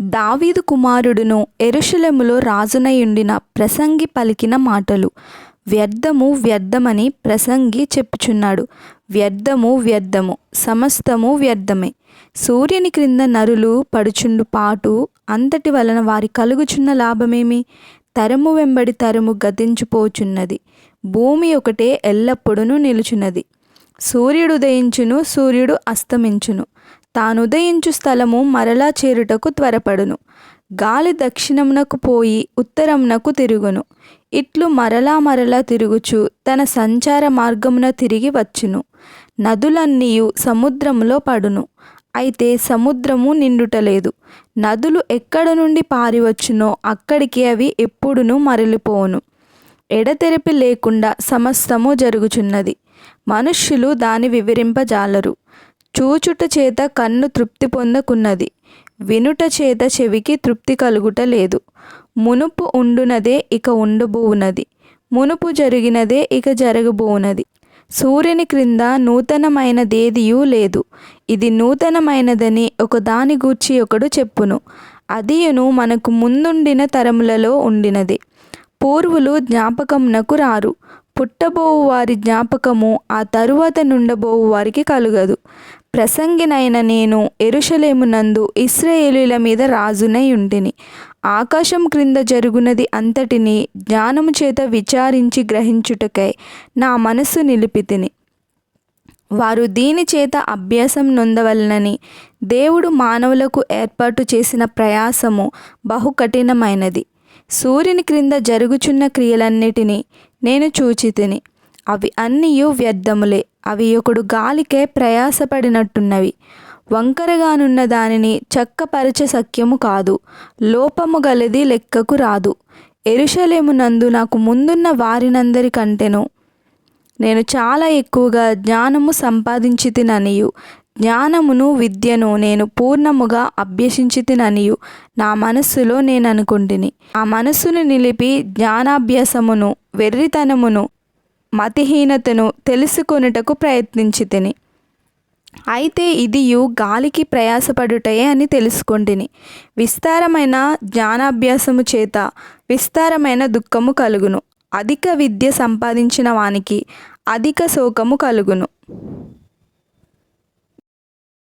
దావీదు కుమారుడును ఎరుషలేములో రాజునయుండిన ప్రసంగి పలికిన మాటలు. వ్యర్థము వ్యర్థమని ప్రసంగి చెప్పుచున్నాడు. వ్యర్థము వ్యర్థము సమస్తము వ్యర్థమే. సూర్యుని క్రింద నరులు పడుచుండు పాటు అంతటి వలన వారి కలుగుచున్న లాభమేమి? తరము వెంబడి తరము గతించిపోచున్నది. భూమి ఒకటే ఎల్లప్పుడూ నిలుచున్నది. సూర్యుడు ఉదయించును సూర్యుడు అస్తమించును. తాను ఉదయించు స్థలము మరలా చేరుటకు త్వరపడును. గాలి దక్షిణమునకు పోయి ఉత్తరమునకు తిరుగును. ఇట్లు మరలా మరలా తిరుగుచు తన సంచార మార్గమున తిరిగి వచ్చును. నదులన్నీయు సముద్రములో పడును. అయితే సముద్రము నిండుటలేదు. నదులు ఎక్కడ నుండి పారివచ్చునో అక్కడికి అవి ఎప్పుడునూ మరలిపోవును. ఎడతెరిపి లేకుండా సమస్తము జరుగుచున్నది. మనుష్యులు దాని వివరింపజాలరు. చూచుట చేత కన్ను తృప్తి పొందకున్నది. వినుట చేత చెవికి తృప్తి కలుగుట లేదు. మునుపు ఉండునదే ఇక ఉండబోవునది. మునుపు జరిగినదే ఇక జరగబోవునది. సూర్యుని క్రింద నూతనమైనదేదియూ లేదు. ఇది నూతనమైనదని ఒకదాని గూర్చి ఒకడు చెప్పును. అదియును మనకు ముందుండిన తరములలో ఉండినది. పూర్వులు జ్ఞాపకమునకు రారు. పుట్టబోవు వారి జ్ఞాపకము ఆ తరువాత నుండబోవు వారికి కలుగదు. ప్రసంగినైన నేను ఎరుషలేమునందు ఇస్రాయేలీల మీద రాజునై ఉంటిని. ఆకాశం క్రింద జరుగునది అంతటిని జ్ఞానము చేత విచారించి గ్రహించుటకై నా మనస్సు నిలిపితిని. వారు దీని చేత అభ్యాసం నొందవలనని దేవుడు మానవులకు ఏర్పాటు చేసిన ప్రయాసము బహు కఠినమైనది సూర్యుని క్రింద జరుగుచున్న క్రియలన్నిటినీ నేను చూచితిని. అవి అన్నీయు వ్యర్థములే. అవి ఒకడు గాలికే ప్రయాసపడినట్టున్నవి. వంకరగానున్న దానిని చక్కపరచ సఖ్యము కాదు. లోపము గలది లెక్కకు రాదు. ఎరుషలేమునందు నాకు ముందున్న వారినందరి కంటెను నేను చాలా ఎక్కువగా జ్ఞానము సంపాదించి తిననియు జ్ఞానమును విద్యను నేను పూర్ణముగా అభ్యసించి తిననియు నా మనస్సులో నేను అనుకుంటుని ఆ మనస్సును నిలిపి జ్ఞానాభ్యాసమును వెర్రితనమును మతిహీనతను తెలుసుకొనుటకు ప్రయత్నించి తిని అయితే ఇదియు గాలికి ప్రయాసపడుటయే అని తెలుసుకొంటిని. విస్తారమైన జ్ఞానాభ్యాసము చేత విస్తారమైన దుఃఖము కలుగును. అధిక విద్య సంపాదించిన వానికి అధిక శోకము కలుగును.